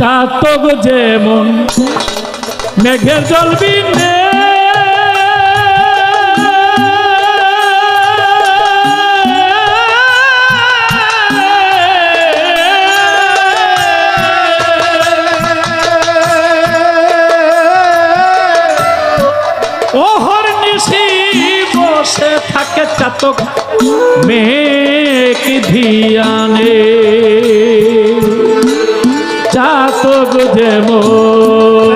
চাতক যেমন মেঘের জল বিনে। ওহর নিশি বসে থাকে চাতক মেঘ ধিয়ানে চাতক যেমন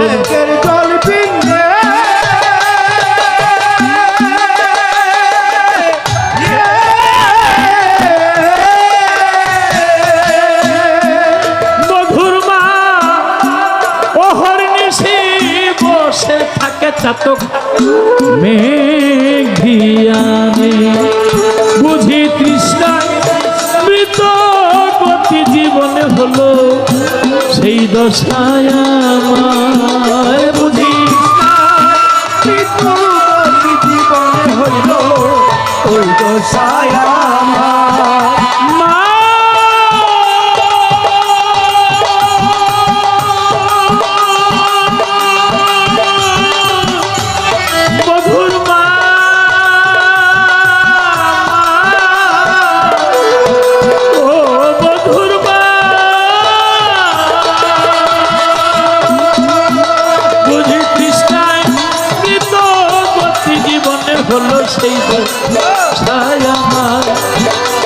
বসে থাকে চাতক। মেঘিয়ানে বুঝি দশায় বুঝি। ওই দশায় সেই ছায়া মা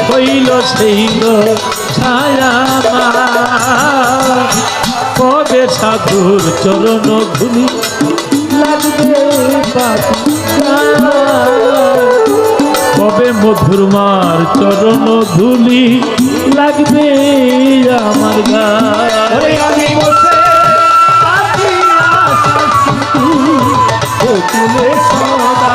হইল সেই ছায়া মা কবে সাধুর চরণ ধুলি লাগবে কবে মধুর মার চরণ ধুলি লাগবে আমার গা আমি বসে আছি আশার সিন্ধু, কোকিলে সদা।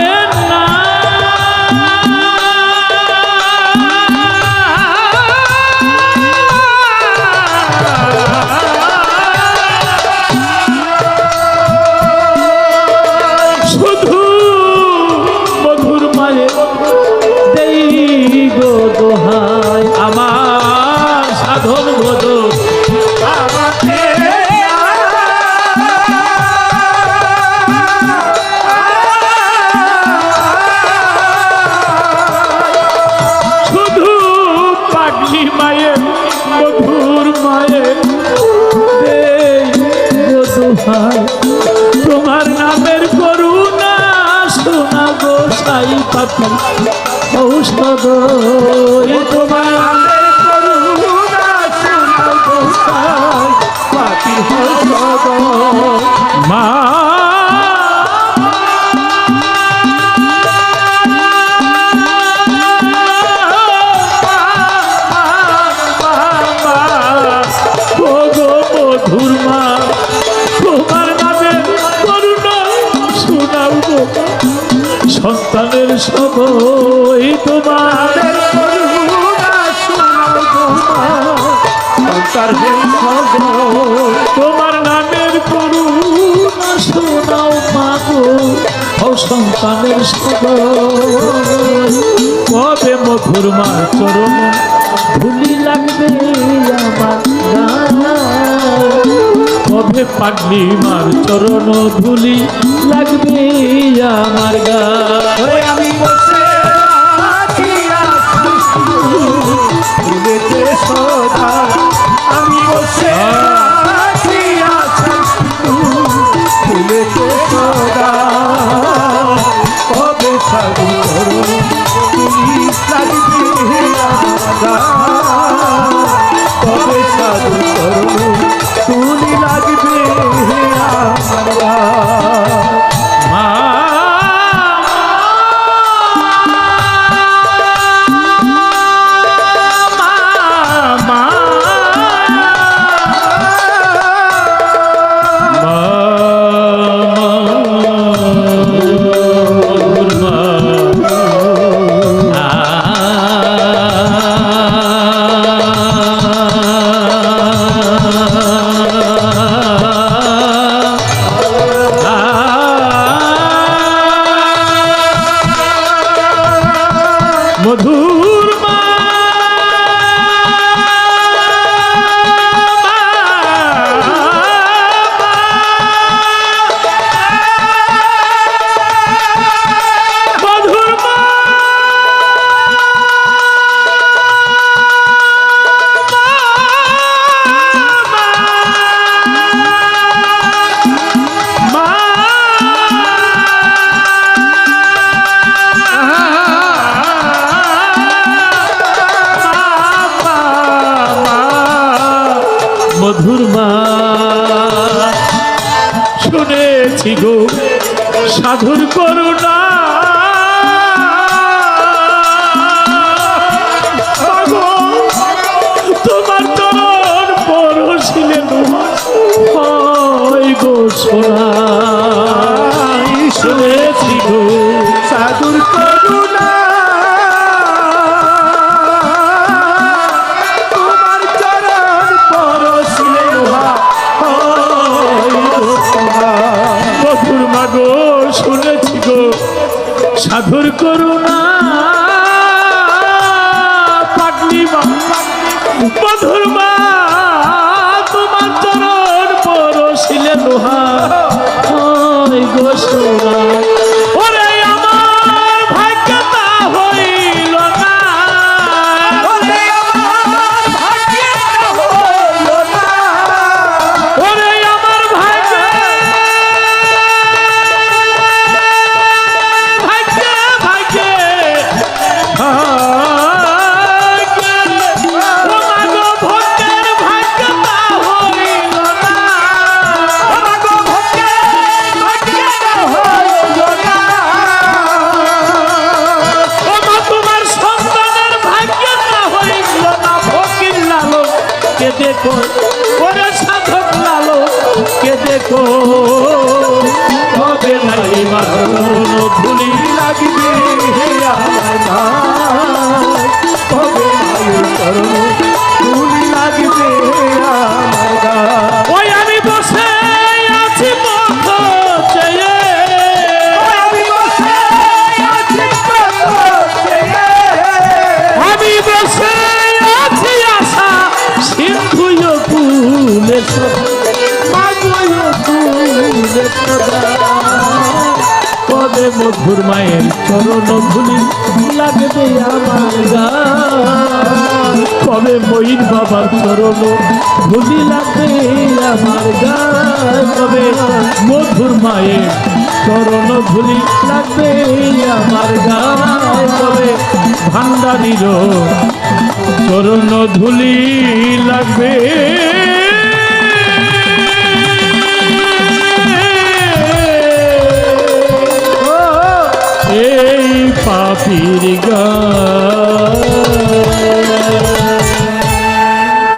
গো দোহাই তোমার নামের করুণা শোনা গো সাই পাখি। ঔষধ এ পাপি মা সন্তানের সবই তোমার তোমার নামের করুণা শোনাও মা গো ও সন্তানের কবে মধুর মা চরণ ধুলি লাগবে আমার। কবে পাগলি মার চরণ ধুলি লাগবে আমার গা আমি বসে। আমি বসে ফুলেতে সদা। কবে সাধু লাগবে আমার কবে সাধু করো, তুলি লাগবে আমার মধুর মা। শুনেছি গো সাধুর করুণা। তোমার তোর পরশিলেন হয় গো সোনা। সাধুর করুণা। পাগলি মধুর মা তোমার চরণ পরশিলে লোহা। হয় for কবে মধুর মায়ের চরণ ধুলি লাগবে আমার গান। কবে ময়ূর বাবার চরণ ধুলি লাগবে আমার গান। কবে মধুর মায়ের চরণ ধুলি লাগবে আমার গান। কবে ভান্ডারির চরণ ধুলি লাগবে এই পাপির গা